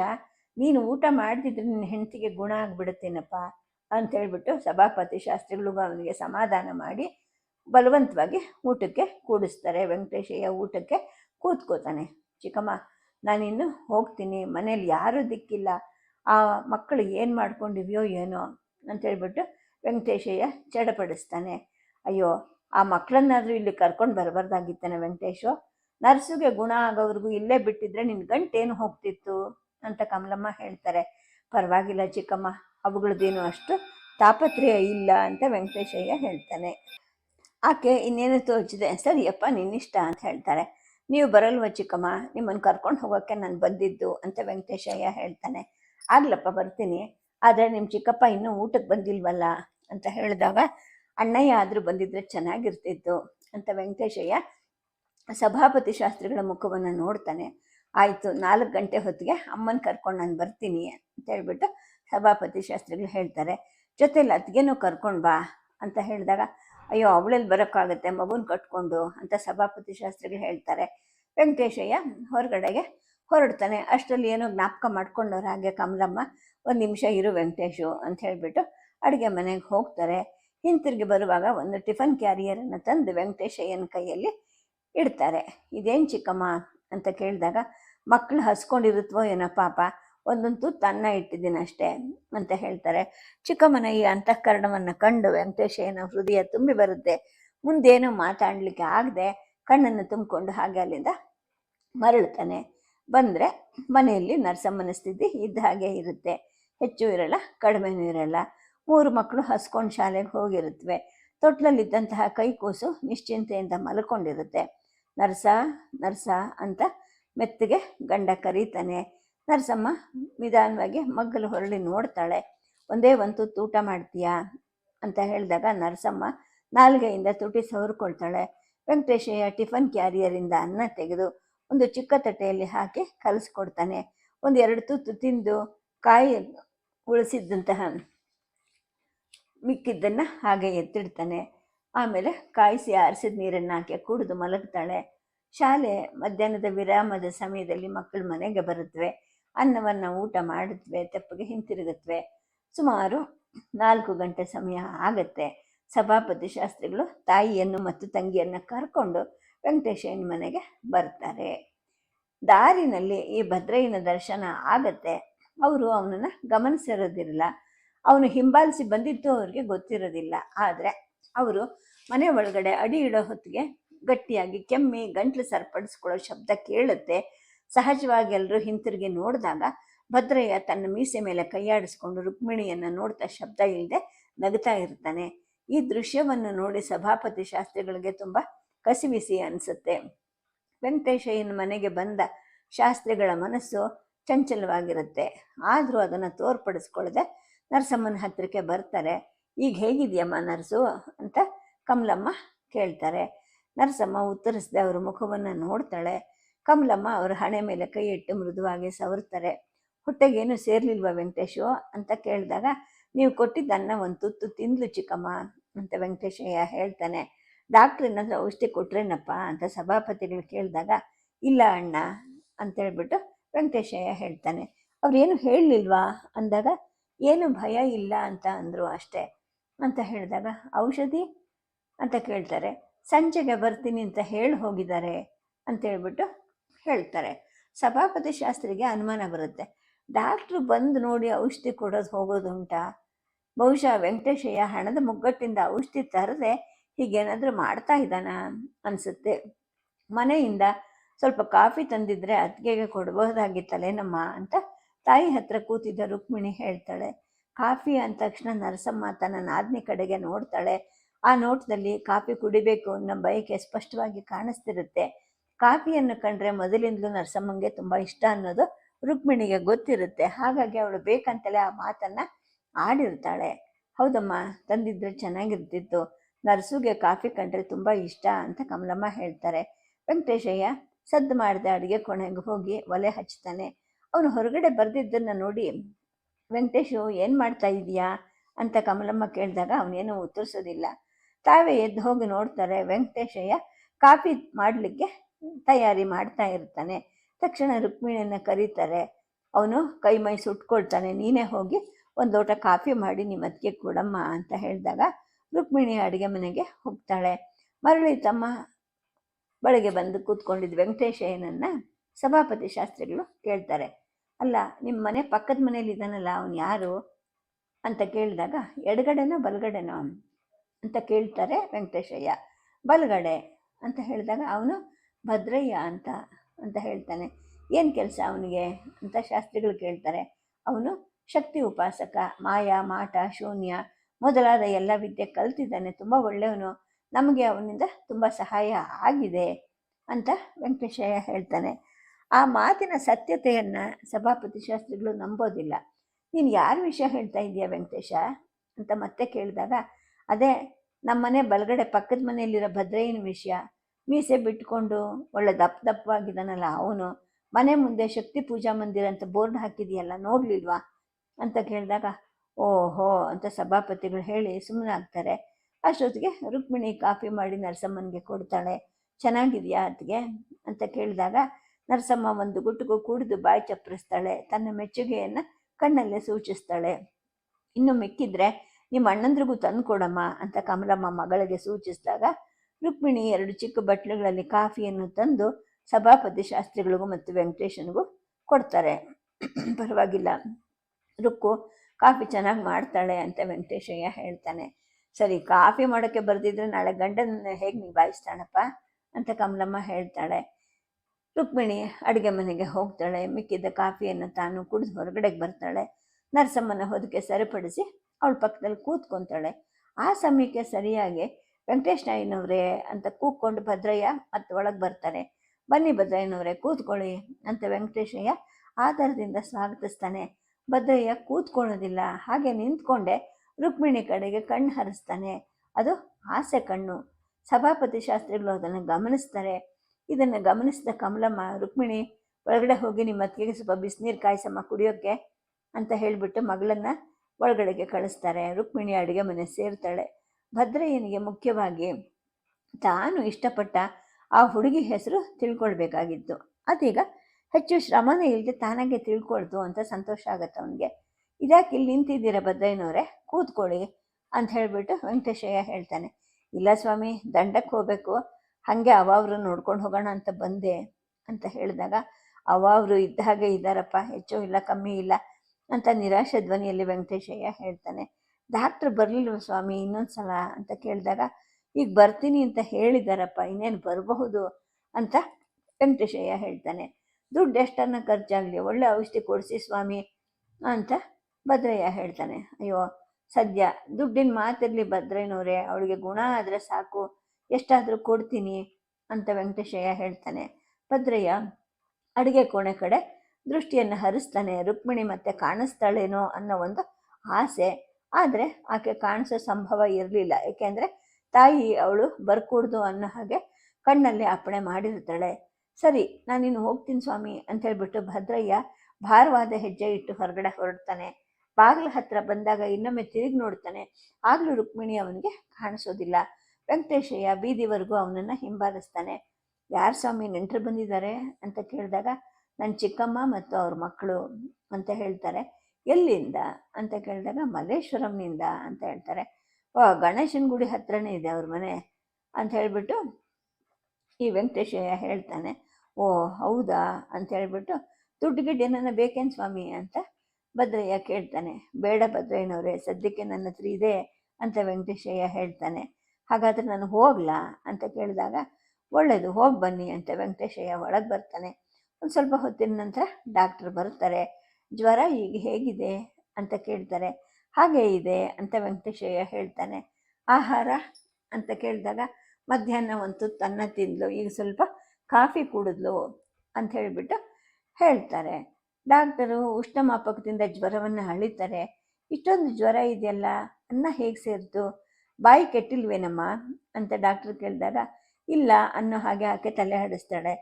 ನೀನು ಊಟ ಮಾಡ್ತಿದ್ರೆ ನಿನ್ನ ಹೆಂಡತಿಗೆ ಗುಣ ಆಗ್ಬಿಡುತ್ತೇನಪ್ಪ? ಅಂತೇಳ್ಬಿಟ್ಟು ಸಭಾಪತಿ ಶಾಸ್ತ್ರಿಗಳಿಗೂ ಅವನಿಗೆ ಸಮಾಧಾನ ಮಾಡಿ ಬಲವಂತವಾಗಿ ಊಟಕ್ಕೆ ಕೂಡಿಸ್ತಾರೆ. ವೆಂಕಟೇಶಯ್ಯ ಊಟಕ್ಕೆ ಕೂತ್ಕೋತಾನೆ. ಚಿಕ್ಕಮ್ಮ ನಾನಿನ್ನು ಹೋಗ್ತೀನಿ ಮನೇಲಿ ಯಾರೂ ದಿಕ್ಕಿಲ್ಲ. ಆ ಮಕ್ಕಳು ಏನು ಮಾಡ್ಕೊಂಡಿವ್ಯೋ ಏನೋ ಅಂತೇಳ್ಬಿಟ್ಟು ವೆಂಕಟೇಶಯ್ಯ ಚಡಪಡಿಸ್ತಾನೆ ಅಯ್ಯೋ, ಆ ಮಕ್ಕಳನ್ನಾದರೂ ಇಲ್ಲಿ ಕರ್ಕೊಂಡು ಬರಬಾರ್ದಾಗಿತ್ತಾನೆ ವೆಂಕಟೇಶ. ನರ್ಸುಗೆ ಗುಣ ಆಗೋವ್ರಿಗೂ ಇಲ್ಲೇ ಬಿಟ್ಟಿದ್ರೆ ನಿನ್ನ ಗಂಟೇನು ಹೋಗ್ತಿತ್ತು ಅಂತ ಕಮಲಮ್ಮ ಹೇಳ್ತಾರೆ. ಪರವಾಗಿಲ್ಲ ಚಿಕ್ಕಮ್ಮ ಅವುಗಳದ್ದೇನು ಅಷ್ಟು ತಾಪತ್ರಯ ಇಲ್ಲ ಅಂತ ವೆಂಕಟೇಶಯ್ಯ ಹೇಳ್ತಾನೆ. ಆಕೆ ಇನ್ನೇನು ತೋಚಿದೆ? ಸರಿಯಪ್ಪ, ನಿನ್ನಿಷ್ಟ ಅಂತ ಹೇಳ್ತಾರೆ. ನೀವು ಬರಲ್ವ ಚಿಕ್ಕಮ್ಮ? ನಿಮ್ಮನ್ನು ಕರ್ಕೊಂಡು ಹೋಗೋಕ್ಕೆ ನಾನು ಬಂದಿದ್ದು ಅಂತ ವೆಂಕಟೇಶಯ್ಯ ಹೇಳ್ತಾನೆ. ಆಗ್ಲಪ್ಪ, ಬರ್ತೀನಿ. ಆದರೆ ನಿಮ್ಮ ಚಿಕ್ಕಪ್ಪ ಇನ್ನೂ ಊಟಕ್ಕೆ ಬಂದಿಲ್ವಲ್ಲ? ಅಂತ ಹೇಳಿದಾಗ ಅಣ್ಣಯ್ಯ ಆದರೂ ಬಂದಿದ್ರೆ ಚೆನ್ನಾಗಿರ್ತಿತ್ತು ಅಂತ ವೆಂಕಟೇಶಯ್ಯ ಸಭಾಪತಿ ಶಾಸ್ತ್ರಿಗಳ ಮುಖವನ್ನು ನೋಡ್ತಾನೆ. ಆಯಿತು, ನಾಲ್ಕು ಗಂಟೆ ಹೊತ್ತಿಗೆ ಅಮ್ಮನ ಕರ್ಕೊಂಡು ನಾನು ಬರ್ತೀನಿ ಅಂತ ಹೇಳ್ಬಿಟ್ಟು ಸಭಾಪತಿ ಶಾಸ್ತ್ರಿಗಳು ಹೇಳ್ತಾರೆ. ಜೊತೆಲಿ ಅತ್ತಿಗೆನೂ ಕರ್ಕೊಂಡು ಬಾ ಅಂತ ಹೇಳಿದಾಗ ಅಯ್ಯೋ, ಅವಳಲ್ಲಿ ಬರೋಕ್ಕಾಗುತ್ತೆ, ಮಗುನ ಕಟ್ಕೊಂಡು ಅಂತ ಸಭಾಪತಿ ಶಾಸ್ತ್ರಿಗಳು ಹೇಳ್ತಾರೆ. ವೆಂಕಟೇಶಯ್ಯ ಹೊರಗಡೆಗೆ ಹೊರಡ್ತಾನೆ. ಅಷ್ಟರಲ್ಲಿ ಏನೋ ಜ್ಞಾಪಕ ಮಾಡ್ಕೊಂಡವ್ರು ಹಾಗೆ ಕಮಲಮ್ಮ, ಒಂದು ನಿಮಿಷ ಇರು ವೆಂಕಟೇಶು ಅಂತ ಹೇಳಿಬಿಟ್ಟು ಅಡುಗೆ ಮನೆಗೆ ಹೋಗ್ತಾರೆ. ಹಿಂತಿರುಗಿ ಬರುವಾಗ ಒಂದು ಟಿಫನ್ ಕ್ಯಾರಿಯರನ್ನು ತಂದು ವೆಂಕಟೇಶಯ್ಯನ ಕೈಯಲ್ಲಿ ಇಡ್ತಾರೆ. ಇದೇನು ಚಿಕ್ಕಮ್ಮ ಅಂತ ಕೇಳಿದಾಗ ಮಕ್ಕಳು ಹಸ್ಕೊಂಡಿರುತ್ತವೋ ಏನೋ ಪಾಪ. ಒಂದೊಂದು ತನ್ನ ಇಟ್ಟಿದ್ದೀನಿ ಅಷ್ಟೇ ಅಂತ ಹೇಳ್ತಾರೆ. ಚಿಕ್ಕಮ್ಮನ ಈ ಅಂತಃಕರಣವನ್ನು ಕಂಡು ವೆಂಕಟೇಶಯ್ಯನ ಹೃದಯ ತುಂಬಿ ಬರುತ್ತೆ. ಮುಂದೇನು ಮಾತಾಡಲಿಕ್ಕೆ ಆಗದೆ ಕಣ್ಣನ್ನು ತುಂಬಿಕೊಂಡು ಹಾಗೆ ಅಲ್ಲಿಂದ ಮರಳುತ್ತಾನೆ. ಬಂದರೆ ಮನೆಯಲ್ಲಿ ನರಸಮ್ಮನ ಸ್ಥಿತಿ ಇದ್ದ ಹಾಗೆ ಇರುತ್ತೆ. ಹೆಚ್ಚು ಇರಲ್ಲ, ಕಡಿಮೆನೂ ಇರಲ್ಲ. ಮೂರು ಮಕ್ಕಳು ಹಸ್ಕೊಂಡು ಶಾಲೆಗೆ ಹೋಗಿರುತ್ತವೆ ತೊಟ್ಲಲ್ಲಿದ್ದಂತಹ ಕೈಕೂಸು ನಿಶ್ಚಿಂತೆಯಿಂದ ಮಲ್ಕೊಂಡಿರುತ್ತೆ. ನರ್ಸ ನರ್ಸ ಅಂತ ಮೆತ್ತಗೆ ಗಂಡ ಕರೀತಾನೆ. ನರಸಮ್ಮ ನಿಧಾನವಾಗಿ ಮಗ್ಗಲು ಹೊರಳಿ ನೋಡ್ತಾಳೆ. ಒಂದೇ ಒಂದು ತೂಟ ಮಾಡ್ತೀಯಾ? ಅಂತ ಹೇಳಿದಾಗ ನರಸಮ್ಮ ನಾಲ್ಗೆಯಿಂದ ತುಟಿ ಸವರ್ಕೊಳ್ತಾಳೆ. ವೆಂಕಟೇಶಯ್ಯ ಟಿಫನ್ ಕ್ಯಾರಿಯರಿಂದ ಅನ್ನ ತೆಗೆದು ಒಂದು ಚಿಕ್ಕ ತಟ್ಟೆಯಲ್ಲಿ ಹಾಕಿ ಕಲಿಸ್ಕೊಡ್ತಾನೆ. ಒಂದು ಎರಡು ತುತ್ತು ತಿಂದು ಕಾಯಿ ಉಳಿಸಿದ್ದಂತಹ ಮಿಕ್ಕಿದ್ದನ್ನು ಹಾಗೆ ಎತ್ತಿಡ್ತಾನೆ. ಆಮೇಲೆ ಕಾಯಿಸಿ ಆರಿಸಿದ ನೀರನ್ನು ಹಾಕಿ ಕುಡಿದು ಮಲಗ್ತಾಳೆ. ಶಾಲೆ ಮಧ್ಯಾಹ್ನದ ವಿರಾಮದ ಸಮಯದಲ್ಲಿ ಮಕ್ಕಳು ಮನೆಗೆ ಬರುತ್ತವೆ ಅನ್ನವನ್ನು ಊಟ ಮಾಡುತ್ತವೆ ತೆಪ್ಪಗೆ ಹಿಂತಿರುಗುತ್ತವೆ ಸುಮಾರು ನಾಲ್ಕು ಗಂಟೆ ಸಮಯ ಆಗತ್ತೆ. ಸಭಾಪತಿ ಶಾಸ್ತ್ರಿಗಳು ತಾಯಿಯನ್ನು ಮತ್ತು ತಂಗಿಯನ್ನು ಕರ್ಕೊಂಡು ವೆಂಕಟೇಶಯ್ಯನ ಮನೆಗೆ ಬರ್ತಾರೆ ದಾರಿನಲ್ಲಿ ಈ ಭದ್ರಯ್ಯನ ದರ್ಶನ ಆಗತ್ತೆ. ಅವರು ಅವನನ್ನು ಗಮನಿಸಿರೋದಿಲ್ಲ ಅವನು ಹಿಂಬಾಲಿಸಿ ಬಂದಿದ್ದು ಅವ್ರಿಗೆ ಗೊತ್ತಿರೋದಿಲ್ಲ. ಆದರೆ ಅವರು ಮನೆ ಒಳಗಡೆ ಅಡಿ ಇಡೋ ಹೊತ್ತಿಗೆ ಗಟ್ಟಿಯಾಗಿ ಕೆಮ್ಮಿ, ಗಂಟ್ಲು ಸರಿಪಡಿಸ್ಕೊಳ್ಳೋ ಶಬ್ದ ಕೇಳುತ್ತೆ. ಸಹಜವಾಗಿ ಎಲ್ಲರೂ ಹಿಂತಿರುಗಿ ನೋಡಿದಾಗ ಭದ್ರಯ್ಯ ತನ್ನ ಮೀಸೆ ಮೇಲೆ ಕೈಯಾಡಿಸ್ಕೊಂಡು ರುಕ್ಮಿಣಿಯನ್ನು ನೋಡ್ತಾ ಶಬ್ದ ಇಲ್ಲದೆ ನಗ್ತಾ ಇರ್ತಾನೆ. ಈ ದೃಶ್ಯವನ್ನು ನೋಡಿ ಸಭಾಪತಿ ಶಾಸ್ತ್ರಿಗಳಿಗೆ ತುಂಬ ಕಸಿವಿಸಿ ಅನಿಸುತ್ತೆ. ವೆಂಕಟೇಶಯ್ಯನ ಮನೆಗೆ ಬಂದ ಶಾಸ್ತ್ರಿಗಳ ಮನಸ್ಸು ಚಂಚಲವಾಗಿರುತ್ತೆ. ಆದರೂ ಅದನ್ನು ತೋರ್ಪಡಿಸ್ಕೊಳ್ಳದೆ ನರಸಮ್ಮನ ಹತ್ತಿರಕ್ಕೆ ಬರ್ತಾರೆ. ಈಗ ಹೇಗಿದೆಯಮ್ಮ ನರಸು? ಅಂತ ಕಮಲಮ್ಮ ಕೇಳ್ತಾರೆ. ನರಸಮ್ಮ ಉತ್ತರಿಸದೆ ಅವರ ಮುಖವನ್ನು ನೋಡ್ತಾಳೆ. ಕಮಲಮ್ಮ ಅವರ ಹಣೆ ಮೇಲೆ ಕೈ ಇಟ್ಟು ಮೃದುವಾಗಿ ಸವರ್ತಾರೆ ಹೊಟ್ಟೆಗೇನು ಸೇರ್ಲಿಲ್ವಾ ವೆಂಕಟೇಶು? ಅಂತ ಕೇಳಿದಾಗ, ನೀವು ಕೊಟ್ಟಿದ್ದನ್ನ ಒಂದು ತುತ್ತು ತಿಂದ್ಲು ಚಿಕ್ಕಮ್ಮ ಅಂತ ವೆಂಕಟೇಶಯ್ಯ ಹೇಳ್ತಾನೆ. ಡಾಕ್ಟ್ರ್ ಏನಾದರೂ ಔಷಧಿ ಕೊಟ್ರೇನಪ್ಪ? ಅಂತ ಸಭಾಪತಿಗಳು ಕೇಳಿದಾಗ, ಇಲ್ಲ ಅಣ್ಣ ಅಂತೇಳ್ಬಿಟ್ಟು ವೆಂಕಟೇಶಯ್ಯ ಹೇಳ್ತಾನೆ. ಅವ್ರೇನು ಹೇಳಲಿಲ್ವಾ? ಅಂದಾಗ, ಏನು ಭಯ ಇಲ್ಲ ಅಂತ ಅಂದರು ಅಷ್ಟೇ ಅಂತ ಹೇಳಿದಾಗ, ಔಷಧಿ? ಅಂತ ಕೇಳ್ತಾರೆ. ಸಂಜೆಗೆ ಬರ್ತೀನಿ ಅಂತ ಹೇಳಿ ಹೋಗಿದ್ದಾರೆ ಅಂತೇಳ್ಬಿಟ್ಟು ಹೇಳ್ತಾರೆ. ಸಭಾಪತಿ ಶಾಸ್ತ್ರಿಗೆ ಅನುಮಾನ ಬರುತ್ತೆ. ಡಾಕ್ಟ್ರು ಬಂದು ನೋಡಿ ಔಷಧಿ ಕೊಡೋದು ಹೋಗೋದುಂಟಾ ಬಹುಶಃ ವೆಂಕಟೇಶಯ್ಯ ಹಣದ ಮುಗ್ಗಟ್ಟಿಂದ ಔಷಧಿ ತರದೆ ಹೀಗೇನಾದರೂ ಮಾಡ್ತಾ ಇದ್ದಾನ ಅನಿಸುತ್ತೆ. ಮನೆಯಿಂದ ಸ್ವಲ್ಪ ಕಾಫಿ ತಂದಿದ್ರೆ ಅತ್ತಿಗೆಗೆ ಕೊಡಬಹುದಾಗಿತ್ತಲ್ಲೇನಮ್ಮ ಅಂತ ತಾಯಿ ಹತ್ರ ಕೂತಿದ್ದ ರುಕ್ಮಿಣಿ ಹೇಳ್ತಾಳೆ. ಕಾಫಿ ಅಂದ ತಕ್ಷಣ ನರಸಮ್ಮ ತನ್ನ ನಾದಿನಿ ಕಡೆಗೆ ನೋಡ್ತಾಳೆ. ಆ ನೋಟದಲ್ಲಿ ಕಾಫಿ ಕುಡಿಬೇಕು ಅನ್ನೋ ಬಯಕೆ ಸ್ಪಷ್ಟವಾಗಿ ಕಾಣಿಸ್ತಿರುತ್ತೆ. ಕಾಫಿಯನ್ನು ಕಂಡ್ರೆ ಮೊದಲಿಂದಲೂ ನರಸಮ್ಮಂಗೆ ತುಂಬ ಇಷ್ಟ ಅನ್ನೋದು ರುಕ್ಮಿಣಿಗೆ ಗೊತ್ತಿರುತ್ತೆ. ಹಾಗಾಗಿ ಅವಳು ಬೇಕಂತಲೇ ಆ ಮಾತನ್ನು ಆಡಿರ್ತಾಳೆ. ಹೌದಮ್ಮ ತಂದಿದ್ರೆ ಚೆನ್ನಾಗಿರ್ತಿತ್ತು. ನರ್ಸುಗೆ ಕಾಫಿ ಕಂಡ್ರೆ ತುಂಬ ಇಷ್ಟ ಅಂತ ಕಮಲಮ್ಮ ಹೇಳ್ತಾರೆ. ವೆಂಕಟೇಶಯ್ಯ, ಸದ್ದು ಮಾಡಿದೆ ಅಡುಗೆ ಕೊಣೆಗೆ ಹೋಗಿ ಒಲೆ ಹಚ್ತಾನೆ. ಅವನು ಹೊರಗಡೆ ಬರೆದಿದ್ದನ್ನು ನೋಡಿ, ವೆಂಕಟೇಶು, ಏನು ಮಾಡ್ತಾ ಇದೀಯಾ ಅಂತ ಕಮಲಮ್ಮ ಕೇಳಿದಾಗ ಅವನೇನು ಉತ್ತರಿಸೋದಿಲ್ಲ. ತಾವೇ ಎದ್ದು ಹೋಗಿ ನೋಡ್ತಾರೆ, ವೆಂಕಟೇಶಯ್ಯ, ಕಾಫಿ ಮಾಡಲಿಕ್ಕೆ ತಯಾರಿ ಮಾಡ್ತಾ ಇರ್ತಾನೆ. ತಕ್ಷಣ ರುಕ್ಮಿಣಿಯನ್ನು ಕರೀತಾರೆ. ಅವನು ಕೈ ಮೈ ಸುಟ್ಕೊಳ್ತಾನೆ. ನೀನೇ ಹೋಗಿ ಒಂದು ಲೋಟ ಕಾಫಿ ಮಾಡಿ ನಿಮ್ಮ ಅದಕ್ಕೆ ಕೊಡಮ್ಮ ಅಂತ ಹೇಳಿದಾಗ ರುಕ್ಮಿಣಿ ಅಡುಗೆ ಮನೆಗೆ ಹೋಗ್ತಾಳೆ. ಮರಳಿ ತಮ್ಮ ಬಳಿಗೆ ಬಂದು ಕೂತ್ಕೊಂಡಿದ್ದ ವೆಂಕಟೇಶಯ್ಯನನ್ನು ಸಭಾಪತಿ ಶಾಸ್ತ್ರಿಗಳು ಕೇಳ್ತಾರೆ. ಅಲ್ಲ, ನಿಮ್ಮ ಮನೆ ಪಕ್ಕದ ಮನೇಲಿ ಇದ್ದಾನಲ್ಲ, ಅವನು ಯಾರು? ಅಂತ ಕೇಳಿದಾಗ, ಎಡಗಡೆನೋ ಬಲಗಡೆನೋ ಅಂತ ಕೇಳ್ತಾರೆ ವೆಂಕಟೇಶಯ್ಯ. ಬಲಗಡೆ ಅಂತ ಹೇಳಿದಾಗ, ಅವನು ಭದ್ರಯ್ಯ ಅಂತ ಅಂತ ಹೇಳ್ತಾನೆ. ಏನು ಕೆಲಸ ಅವನಿಗೆ? ಅಂತ ಶಾಸ್ತ್ರಿಗಳು ಕೇಳ್ತಾರೆ. ಅವನು ಶಕ್ತಿ ಉಪಾಸಕ, ಮಾಯ, ಮಾಟ, ಶೂನ್ಯ ಮೊದಲಾದ ಎಲ್ಲ ವಿದ್ಯೆ ಕಲ್ತಿದ್ದಾನೆ. ತುಂಬ ಒಳ್ಳೆಯವನು. ನಮಗೆ ಅವನಿಂದ ತುಂಬ ಸಹಾಯ ಆಗಿದೆ ಅಂತ ವೆಂಕಟೇಶಯ್ಯ ಹೇಳ್ತಾನೆ. ಆ ಮಾತಿನ ಸತ್ಯತೆಯನ್ನು ಸಭಾಪತಿ ಶಾಸ್ತ್ರಿಗಳು ನಂಬೋದಿಲ್ಲ. ನೀನು ಯಾರ ವಿಷಯ ಹೇಳ್ತಾ ಇದೀಯ ವೆಂಕಟೇಶ? ಅಂತ ಮತ್ತೆ ಕೇಳಿದಾಗ, ಅದೇ ನಮ್ಮನೆ ಬಲಗಡೆ ಪಕ್ಕದ ಮನೆಯಲ್ಲಿರೋ ಭದ್ರಯ್ಯನ ವಿಷಯ. ಮೀಸೆ ಬಿಟ್ಕೊಂಡು ಒಳ್ಳೆ ದಪ್ಪ ದಪ್ಪವಾಗಿದ್ದಾನಲ್ಲ ಅವನು. ಮನೆ ಮುಂದೆ ಶಕ್ತಿ ಪೂಜಾ ಮಂದಿರ ಅಂತ ಬೋರ್ಡ್ ಹಾಕಿದೆಯಲ್ಲ, ನೋಡಲಿಲ್ವಾ? ಅಂತ ಕೇಳಿದಾಗ, ಓಹೋ ಅಂತ ಸಭಾಪತಿಗಳು ಹೇಳಿ ಸುಮ್ಮನೆ ಆಗ್ತಾರೆ ಅಷ್ಟೊತ್ತಿಗೆ ರುಕ್ಮಿಣಿ ಕಾಫಿ ಮಾಡಿ ನರಸಮ್ಮನಿಗೆ ಕೊಡ್ತಾಳೆ. ಚೆನ್ನಾಗಿದೆಯಾ ಅದಕ್ಕೆ ಅಂತ ಕೇಳಿದಾಗ, ನರಸಮ್ಮ ಒಂದು ಗುಟುಕು ಕುಡಿದು ಬಾಯಿ ಚಪ್ಪರಿಸ್ತಾಳೆ. ತನ್ನ ಮೆಚ್ಚುಗೆಯನ್ನು ಕಣ್ಣಲ್ಲೇ ಸೂಚಿಸ್ತಾಳೆ. ಇನ್ನು ಮಿಕ್ಕಿದ್ರೆ ನಿಮ್ಮ ಅಣ್ಣಂದ್ರಿಗೂ ತಂದು ಕೊಡಮ್ಮ ಅಂತ ಕಮಲಮ್ಮ ಮಗಳಿಗೆ ಸೂಚಿಸಿದಾಗ ರುಕ್ಮಿಣಿ ಎರಡು ಚಿಕ್ಕ ಬಟ್ಲುಗಳಲ್ಲಿ ಕಾಫಿಯನ್ನು ತಂದು ಸಭಾಪತಿ ಶಾಸ್ತ್ರಿಗಳಿಗೂ ಮತ್ತು ವೆಂಕಟೇಶನಿಗೂ ಕೊಡ್ತಾರೆ. ಪರವಾಗಿಲ್ಲ. ರುಕ್ಕು ಕಾಫಿ ಚೆನ್ನಾಗಿ ಮಾಡ್ತಾಳೆ ಅಂತ ವೆಂಕಟೇಶಯ್ಯ ಹೇಳ್ತಾನೆ. ಸರಿ, ಕಾಫಿ ಮಾಡೋಕ್ಕೆ ಬರೆದಿದ್ರೆ ನಾಳೆ ಗಂಡನ ಹೇಗೆ ನಿಭಾಯಿಸ್ತಾಳಪ್ಪ ಅಂತ ಕಮಲಮ್ಮ ಹೇಳ್ತಾಳೆ. ರುಕ್ಮಿಣಿ ಅಡುಗೆ ಮನೆಗೆ ಹೋಗ್ತಾಳೆ. ಮಿಕ್ಕಿದ್ದ ಕಾಫಿಯನ್ನು ತಾನು ಕುಡಿದು ಹೊರಗಡೆಗೆ ಬರ್ತಾಳೆ. ನರಸಮ್ಮನ ಹೊದಕ್ಕೆ ಸರಿಪಡಿಸಿ ಅವಳ ಪಕ್ಕದಲ್ಲಿ ಕೂತ್ಕೊತಾಳೆ. ಆ ಸಮಯಕ್ಕೆ ಸರಿಯಾಗಿ ವೆಂಕಟೇಶ್ ನಾಯಿನವ್ರೆ ಅಂತ ಕೂತ್ಕೊಂಡು ಭದ್ರಯ್ಯ ಮತ್ತೆ ಒಳಗೆ ಬರ್ತಾರೆ. ಬನ್ನಿ ಭದ್ರಯ್ಯನವರೇ, ಕೂತ್ಕೊಳ್ಳಿ ಅಂತ ವೆಂಕಟೇಶಯ್ಯ ಆಧಾರದಿಂದ ಸ್ವಾಗತಿಸ್ತಾನೆ. ಭದ್ರಯ್ಯ ಕೂತ್ಕೊಳ್ಳೋದಿಲ್ಲ, ಹಾಗೆ ನಿಂತ್ಕೊಂಡೆ ರುಕ್ಮಿಣಿ ಕಡೆಗೆ ಕಣ್ಣು ಹರಿಸ್ತಾನೆ. ಅದು ಆಸೆ ಕಣ್ಣು. ಸಭಾಪತಿ ಶಾಸ್ತ್ರಿಗಳು ಅದನ್ನು ಗಮನಿಸ್ತಾರೆ. ಇದನ್ನು ಗಮನಿಸಿದ ಕಮಲಮ್ಮ, ರುಕ್ಮಿಣಿ ಒಳಗಡೆ ಹೋಗಿ ನಿಮ್ಮ ಅತ್ತಿಗೆಗೆ ಸ್ವಲ್ಪ ಬಿಸಿನೀರು ಕಾಯಿಸಮ್ಮ ಕುಡಿಯೋಕ್ಕೆ ಅಂತ ಹೇಳಿಬಿಟ್ಟು ಮಗಳನ್ನು ಒಳಗಡೆಗೆ ಕಳಿಸ್ತಾರೆ. ರುಕ್ಮಿಣಿ ಅಡುಗೆ ಮನೆ ಸೇರ್ತಾಳೆ. ಭದ್ರಯ್ಯನಿಗೆ ಮುಖ್ಯವಾಗಿ ತಾನು ಇಷ್ಟಪಟ್ಟ ಆ ಹುಡುಗಿ ಹೆಸರು ತಿಳ್ಕೊಳ್ಬೇಕಾಗಿತ್ತು. ಅದೀಗ ಹೆಚ್ಚು ಶ್ರಮನೇ ಇಲ್ಲದೆ ತಾನಾಗೆ ತಿಳ್ಕೊಳ್ತು ಅಂತ ಸಂತೋಷ ಆಗತ್ತೆ ಅವನಿಗೆ. ಇದಾಕೆ ಇಲ್ಲಿ ನಿಂತಿದ್ದೀರಾ ಭದ್ರಯ್ಯನವರೇ ಕೂತ್ಕೊಳ್ಳಿ ಅಂತ ಹೇಳಿಬಿಟ್ಟು ವೆಂಕಟೇಶಯ್ಯ ಹೇಳ್ತಾನೆ. ಇಲ್ಲ ಸ್ವಾಮಿ, ದಂಡಕ್ಕೆ ಹೋಗಬೇಕು. ಹಾಗೆ ಅವಾವ್ರು ನೋಡ್ಕೊಂಡು ಹೋಗೋಣ ಅಂತ ಬಂದೆ ಅಂತ ಹೇಳಿದಾಗ, ಅವಾವ್ರು ಇದ್ದ ಹಾಗೆ ಇದ್ದಾರಪ್ಪ, ಹೆಚ್ಚು ಇಲ್ಲ, ಕಮ್ಮಿ ಇಲ್ಲ ಅಂತ ನಿರಾಶೆ ಧ್ವನಿಯಲ್ಲಿ ವೆಂಕಟೇಶಯ್ಯ ಹೇಳ್ತಾನೆ. ಡಾಕ್ಟ್ರ್ ಬರಲಿಲ್ವ ಸ್ವಾಮಿ? ಇನ್ನೊಂದು ಸಲ ಅಂತ ಕೇಳಿದಾಗ, ಈಗ ಬರ್ತೀನಿ ಅಂತ ಹೇಳಿದಾರಪ್ಪ, ಇನ್ನೇನು ಬರಬಹುದು? ಅಂತ ವೆಂಕಟೇಶಯ್ಯ ಹೇಳ್ತಾನೆ. ದುಡ್ಡು ಎಷ್ಟನ್ನ ಖರ್ಚಾಗಲಿ, ಒಳ್ಳೆ ಔಷಧಿ ಕೊಡಿಸಿ ಸ್ವಾಮಿ ಅಂತ ಭದ್ರಯ್ಯ ಹೇಳ್ತಾನೆ. ಅಯ್ಯೋ, ಸದ್ಯ ದುಡ್ಡಿನ ಮಾತಿರಲಿ ಭದ್ರಯ್ಯನವರೇ, ಅವಳಿಗೆ ಗುಣ ಆದರೆ ಸಾಕು, ಎಷ್ಟಾದರೂ ಕೊಡ್ತೀನಿ ಅಂತ ವೆಂಕಟೇಶಯ್ಯ ಹೇಳ್ತಾನೆ. ಭದ್ರಯ್ಯ ಅಡುಗೆ ಕೋಣೆ ಕಡೆ ದೃಷ್ಟಿಯನ್ನು ಹರಿಸ್ತಾನೆ. ರುಕ್ಮಿಣಿ ಮತ್ತೆ ಕಾಣಿಸ್ತಾಳೇನೋ ಅನ್ನೋ ಒಂದು ಆಸೆ ಆದರೆ ಆಕೆ ಕಾಣಿಸೋ ಸಂಭವ ಇರಲಿಲ್ಲ. ಏಕೆಂದರೆ ತಾಯಿ ಅವಳು ಬರ್ಕೂಡ್ದು ಅನ್ನೋ ಹಾಗೆ ಕಣ್ಣಲ್ಲಿ ಅಪ್ಪಣೆ ಮಾಡಿರ್ತಾಳೆ. ಸರಿ, ನಾನಿನ್ನು ಹೋಗ್ತೀನಿ ಸ್ವಾಮಿ ಅಂತ ಹೇಳ್ಬಿಟ್ಟು ಭದ್ರಯ್ಯ ಭಾರವಾದ ಹೆಜ್ಜೆ ಇಟ್ಟು ಹೊರಗಡೆ ಹೊರಡ್ತಾನೆ. ಬಾಗಿಲ ಹತ್ರ ಬಂದಾಗ ಇನ್ನೊಮ್ಮೆ ತಿರುಗಿ ನೋಡ್ತಾನೆ. ಆಗಲೂ ರುಕ್ಮಿಣಿ ಅವನಿಗೆ ಕಾಣಿಸೋದಿಲ್ಲ. ವೆಂಕಟೇಶಯ್ಯ ಬೀದಿವರೆಗೂ ಅವನನ್ನು ಹಿಂಬಾಲಿಸ್ತಾನೆ. ಯಾರು ಸ್ವಾಮಿ, ನೆಂಟರು ಬಂದಿದ್ದಾರೆ? ಅಂತ ಕೇಳಿದಾಗ ನನ್ನ ಚಿಕ್ಕಮ್ಮ ಮತ್ತು ಅವ್ರ ಮಕ್ಕಳು ಅಂತ ಹೇಳ್ತಾರೆ. ಎಲ್ಲಿಂದ ಅಂತ ಕೇಳಿದಾಗ ಮಲ್ಲೇಶ್ವರಂನಿಂದ ಅಂತ ಹೇಳ್ತಾರೆ. ಓ, ಗಣೇಶನ ಗುಡಿ ಹತ್ರನೇ ಇದೆ ಅವ್ರ ಮನೆ ಅಂತ ಹೇಳಿಬಿಟ್ಟು ಈ ವೆಂಕಟೇಶಯ್ಯ ಹೇಳ್ತಾನೆ. ಓ, ಹೌದಾ ಅಂತ ಹೇಳಿಬಿಟ್ಟು ದುಡ್ಡು ಗಿಡ್ಡು ನನ್ನ ಬೇಕೇನು ಸ್ವಾಮಿ ಅಂತ ಭದ್ರಯ್ಯ ಕೇಳ್ತಾನೆ. ಬೇಡ ಭದ್ರಯ್ಯನವರೇ, ಸದ್ಯಕ್ಕೆ ನನ್ನ ಹತ್ರ ಇದೆ ಅಂತ ವೆಂಕಟೇಶಯ್ಯ ಹೇಳ್ತಾನೆ. ಹಾಗಾದರೆ ನಾನು ಹೋಗ್ಲಾ ಅಂತ ಕೇಳಿದಾಗ ಒಳ್ಳೆಯದು ಹೋಗಿ ಬನ್ನಿ ಅಂತ ವೆಂಕಟೇಶಯ್ಯ ಒಳಗೆ ಬರ್ತಾನೆ. ಒಂದು ಸ್ವಲ್ಪ ಹೊತ್ತಿನ ನಂತರ ಡಾಕ್ಟ್ರ್ ಬರ್ತಾರೆ. ಜ್ವರ ಈಗ ಹೇಗಿದೆ ಅಂತ ಕೇಳ್ತಾರೆ. ಹಾಗೆ ಇದೆ ಅಂತ ವೆಂಕಟೇಶಯ್ಯ ಹೇಳ್ತಾನೆ. ಆಹಾರ ಅಂತ ಕೇಳಿದಾಗ ಮಧ್ಯಾಹ್ನ ಒಂದು ತನ್ನ ತಿಂದ್ಲು, ಈಗ ಸ್ವಲ್ಪ ಕಾಫಿ ಕುಡಿದ್ಲು ಅಂತ ಹೇಳಿಬಿಟ್ಟು ಹೇಳ್ತಾರೆ. ಡಾಕ್ಟರು ಉಷ್ಣಮಾಪಕದಿಂದ ಜ್ವರವನ್ನು ಅಳಿತಾರೆ. ಇಷ್ಟೊಂದು ಜ್ವರ ಇದೆಯಲ್ಲ, ಅನ್ನ ಹೇಗೆ ಸೇರಿತು ಬಾಯಿ ಕೆಟ್ಟಿಲ್ವೇನಮ್ಮ? ಅಂತ ಡಾಕ್ಟರ್ ಕೇಳಿದಾಗ, ಇಲ್ಲ, ಅನ್ನೋ ಹಾಗೆ ಆಕೆ ತಲೆ ಹಡಿಸ್ತಾಳೆ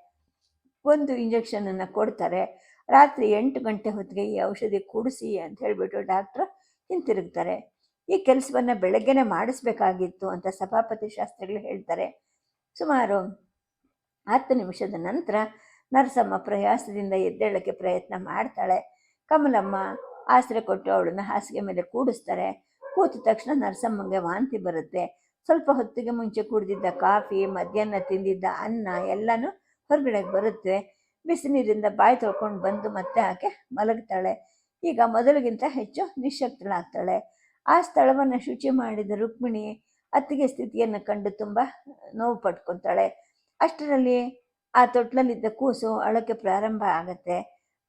ಒಂದು ಇಂಜೆಕ್ಷನನ್ನು ಕೊಡ್ತಾರೆ. ರಾತ್ರಿ ಎಂಟು ಗಂಟೆ ಹೊತ್ತಿಗೆ ಈ ಔಷಧಿ ಕುಡಿಸಿ ಅಂತ ಹೇಳಿಬಿಟ್ಟು ಡಾಕ್ಟ್ರು ಹಿಂತಿರುಗ್ತಾರೆ. ಈ ಕೆಲಸವನ್ನು ಬೆಳಗ್ಗೆನೇ ಮಾಡಿಸ್ಬೇಕಾಗಿತ್ತು ಅಂತ ಸಭಾಪತಿ ಶಾಸ್ತ್ರಿಗಳು ಹೇಳ್ತಾರೆ. ಸುಮಾರು ಹತ್ತು ನಿಮಿಷದ ನಂತರ ನರಸಮ್ಮ ಪ್ರಯಾಸದಿಂದ ಎದ್ದೇಳಕ್ಕೆ ಪ್ರಯತ್ನ ಮಾಡ್ತಾಳೆ. ಕಮಲಮ್ಮ ಆಸರೆ ಕೊಟ್ಟು ಅವಳನ್ನ ಹಾಸಿಗೆ ಮೇಲೆ ಕೂಡಿಸ್ತಾರೆ. ಕೂತ ತಕ್ಷಣ ನರಸಮ್ಮಂಗೆ ವಾಂತಿ ಬರುತ್ತೆ. ಸ್ವಲ್ಪ ಹೊತ್ತಿಗೆ ಮುಂಚೆ ಕುಡಿದಿದ್ದ ಕಾಫಿ, ಮಧ್ಯಾಹ್ನ ತಿಂದಿದ್ದ ಅನ್ನ ಎಲ್ಲನೂ ಹೊರಗಡೆ ಬರುತ್ತೆ. ಬಿಸಿನೀರಿಂದ ಬಾಯಿ ತೊಳ್ಕೊಂಡು ಬಂದು ಮತ್ತೆ ಆಕೆ ಮಲಗ್ತಾಳೆ. ಈಗ ಮೊದಲಿಗಿಂತ ಹೆಚ್ಚು ನಿಶಕ್ತಳಾಗ್ತಾಳೆ ಆ ಸ್ಥಳವನ್ನು ಶುಚಿ ಮಾಡಿದ ರುಕ್ಮಿಣಿ ಅತ್ತಿಗೆ ಸ್ಥಿತಿಯನ್ನು ಕಂಡು ತುಂಬ ನೋವು ಪಟ್ಕೊತಾಳೆ. ಅಷ್ಟರಲ್ಲಿ ಆ ತೊಟ್ಲಲ್ಲಿದ್ದ ಕೂಸು ಅಳಕ್ಕೆ ಪ್ರಾರಂಭ ಆಗತ್ತೆ.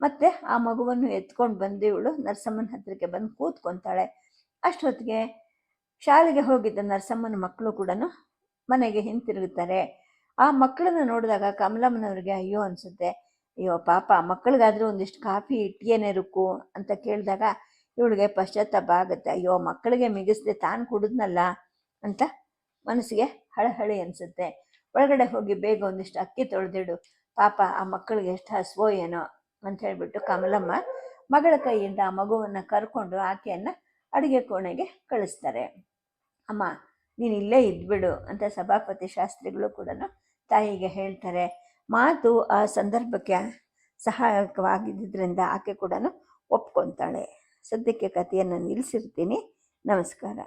ಮತ್ತೆ ಆ ಮಗುವನ್ನು ಎತ್ಕೊಂಡು ಬಂದು ಇವಳು ನರಸಮ್ಮನ ಹತ್ತಿರಕ್ಕೆ ಬಂದು ಕೂತ್ಕೊತಾಳೆ. ಅಷ್ಟೊತ್ತಿಗೆ ಶಾಲೆಗೆ ಹೋಗಿದ್ದ ನರಸಮ್ಮನ ಮಕ್ಕಳು ಕೂಡ ಮನೆಗೆ ಹಿಂತಿರುಗುತ್ತಾರೆ. ಆ ಮಕ್ಕಳನ್ನು ನೋಡಿದಾಗ ಕಮಲಮ್ಮನವ್ರಿಗೆ ಅಯ್ಯೋ ಅನಿಸುತ್ತೆ. ಅಯ್ಯೋ, ಪಾಪ ಮಕ್ಕಳಿಗಾದರೂ ಒಂದಿಷ್ಟು ಕಾಫಿ ಇಟ್ಟಿಯೇನೆ ರುಕ್ಕು ಅಂತ ಕೇಳಿದಾಗ, ಇವಳಿಗೆ ಪಶ್ಚಾತ್ತಾಪ ಆಗುತ್ತೆ. ಅಯ್ಯೋ, ಮಕ್ಕಳಿಗೆ ಮಿಗಿಸ್ದೆ ತಾನು ಕುಡಿದ್ನಲ್ಲ ಅಂತ ಮನಸ್ಸಿಗೆ ಹಳಹಳಿ ಅನಿಸುತ್ತೆ. ಒಳಗಡೆ ಹೋಗಿ ಬೇಗ ಒಂದಿಷ್ಟು ಅಕ್ಕಿ ತೊಳೆದಿಡು. ಪಾಪ, ಆ ಮಕ್ಕಳಿಗೆ ಎಷ್ಟು ಹಸುವೋ ಏನೋ ಅಂತ ಹೇಳಿಬಿಟ್ಟು ಕಮಲಮ್ಮ ಮಗಳ ಕೈಯಿಂದ ಆ ಮಗುವನ್ನು ಕರ್ಕೊಂಡು ಆಕೆಯನ್ನು ಅಡುಗೆ ಕೋಣೆಗೆ ಕಳಿಸ್ತಾರೆ. ಅಮ್ಮ, ನೀನು ಇಲ್ಲೇ ಇದ್ಬಿಡು ಅಂತ ಸಭಾಪತಿ ಶಾಸ್ತ್ರಿಗಳು ಕೂಡ ತಾಯಿಗೆ ಹೇಳ್ತಾರೆ. ಮಾತು ಆ ಸಂದರ್ಭಕ್ಕೆ ಸಹಾಯಕವಾಗಿದ್ದರಿಂದ ಆಕೆ ಕೂಡ ಒಪ್ಕೊತಾಳೆ. ಸದ್ಯಕ್ಕೆ ಕಥೆಯನ್ನು ನಿಲ್ಲಿಸಿರ್ತೀನಿ ನಮಸ್ಕಾರ.